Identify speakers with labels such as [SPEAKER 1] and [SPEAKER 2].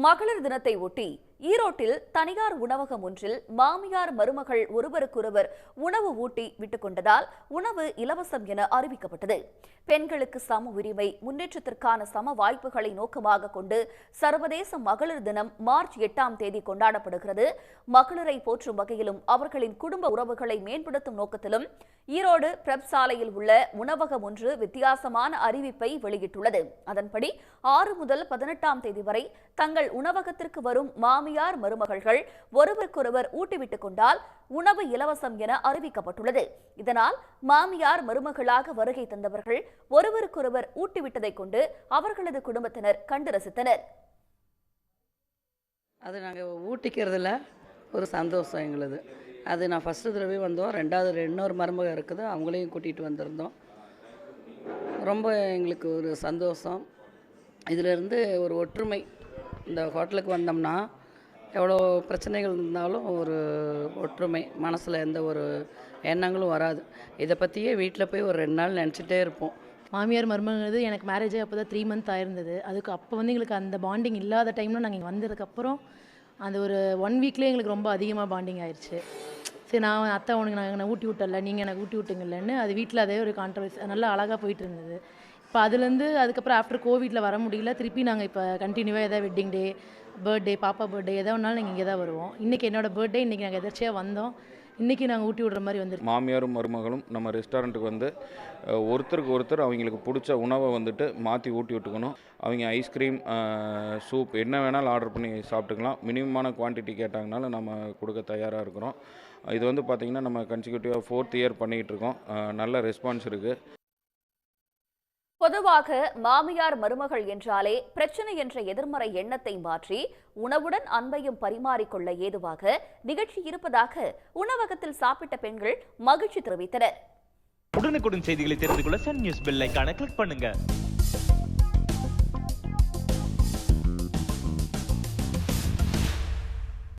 [SPEAKER 1] மகளிர் தினத்தை ஒட்டி ஈரோட்டில் தனியார் உணவகம் ஒன்றில் மாமியார் மருமகள் ஒருவருக்கொருவர் உணவு ஊட்டி விட்டுக்கொண்டதால் உணவு இலவசம் என அறிவிக்கப்பட்டது. பெண்களுக்கு சம உரிமை முன்னேற்றத்திற்கான சம வாய்ப்புகளை நோக்கமாக கொண்டு சர்வதேச மகளிர் தினம் மார்ச் எட்டாம் தேதி கொண்டாடப்படுகிறது. மகளிரை போற்றும் வகையிலும் அவர்களின் குடும்ப உறவுகளை மேம்படுத்தும் நோக்கத்திலும் ஈரோடு பிரப் சாலையில் உள்ள உணவகம் ஒன்று வித்தியாசமான அறிவிப்பை வெளியிட்டுள்ளது. அதன்படி ஆறு முதல் பதினெட்டாம் தேதி வரை தங்கள் உணவகத்திற்கு வரும் மாமி மாமியார் மருமகள்கள் ஒருவருக்கொருவர் ஊட்டிவிட்டுக் கொண்டால் உணவு இலவசம் என அறிவிக்கப்பட்டுள்ளது. இதனால் மாமியார் மருமகளாக வருகை தந்தவர்கள் ஒருவருக்கொருவர் ஊட்டிவிட்டதைக் கொண்டு அவர்களது குடும்பத்தினர் கண்டு ரசித்தனர்.
[SPEAKER 2] அது நாங்கள் ஊட்டிக்கிறதுல ஒரு சந்தோஷம் எங்களது. அது நான் ஃபஸ்ட்டு தடவை வந்தோம். ரெண்டாவது இன்னொரு மருமக இருக்குது. அவங்களையும் கூட்டிகிட்டு வந்திருந்தோம். ரொம்ப எங்களுக்கு ஒரு சந்தோஷம். இதிலிருந்து ஒரு ஒற்றுமை. இந்த ஹோட்டலுக்கு வந்தோம்னா எவ்வளோ பிரச்சனைகள் இருந்தாலும் ஒரு ஒற்றுமை மனசில் எந்த ஒரு எண்ணங்களும் வராது. இதை பற்றியே வீட்டில் போய் ஒரு ரெண்டு நாள் நினச்சிட்டே இருப்போம்.
[SPEAKER 3] மாமியார் மருமங்கிறது எனக்கு மேரேஜ் அப்போ தான் த்ரீ மந்த் ஆயிருந்தது. அதுக்கு அப்போ வந்து எங்களுக்கு அந்த பாண்டிங் இல்லாத டைமில் நாங்கள் இங்கே வந்ததுக்கப்புறம் அந்த ஒரு ஒன் வீக்லேயே எங்களுக்கு ரொம்ப அதிகமாக பாண்டிங் ஆயிடுச்சு சரி நான் அத்தை உனக்கு நான் என்னை ஊட்டி விட்டல நீங்கள் எனக்கு ஊட்டி விட்டுங்கல்லன்னு அது வீட்டில் அதே ஒரு கான்ட்ரவர்சி நல்லா அழகாக போயிட்டு இருந்தது. இப்போ அதுலேருந்து அதுக்கப்புறம் ஆஃப்டர் கோவிட்டில் வர முடியல. திருப்பி நாங்கள் இப்போ கண்டினியூவாக எதாவது வெட்டிங் டே பர்த்டே பாப்பா பர்த்டே எதாவது ஒன்றாலும் நாங்கள் இங்கே தான் வருவோம். இன்றைக்கி என்னோட பர்த்டே இன்றைக்கி நாங்கள் எதாச்சியாக வந்தோம். இன்றைக்கி நாங்கள் ஊட்டி விடுற மாதிரி வந்து
[SPEAKER 4] மாமியாரும் மருமகளும் நம்ம ரெஸ்டாரண்ட்டுக்கு வந்து ஒருத்தருக்கு ஒருத்தர் அவங்களுக்கு பிடிச்ச உணவை வந்துட்டு மாற்றி ஊட்டி விட்டுக்கணும். அவங்க ஐஸ்கிரீம் சூப் என்ன வேணாலும் ஆர்டர் பண்ணி சாப்பிட்டுக்கலாம். மினிமமான குவான்டிட்டி கேட்டாங்கனாலும் நம்ம கொடுக்க தயாராக இருக்கிறோம். இது வந்து பார்த்திங்கன்னா நம்ம கன்சிக்யூட்டிவாக ஃபோர்த் இயர் பண்ணிகிட்டு இருக்கோம். நல்ல ரெஸ்பான்ஸ் இருக்குது
[SPEAKER 1] பொதுவாக மாமியார் மருமகள் என்றாலே பிரச்சனை என்ற எதிர்மறை எண்ணத்தை மாற்றி உணவுடன் அன்பையும் பரிமாறிக்கொள்ள ஏதுவாக நிகழ்ச்சி இருப்பதாக உணவகத்தில் சாப்பிட்ட பெண்கள் மகிழ்ச்சி தெரிவித்தனர்.
[SPEAKER 5] உடனுக்குடன் செய்திகளை தெரிந்து கொள்ள சன் நியூஸ் பெல் கிளிக் பண்ணுங்க.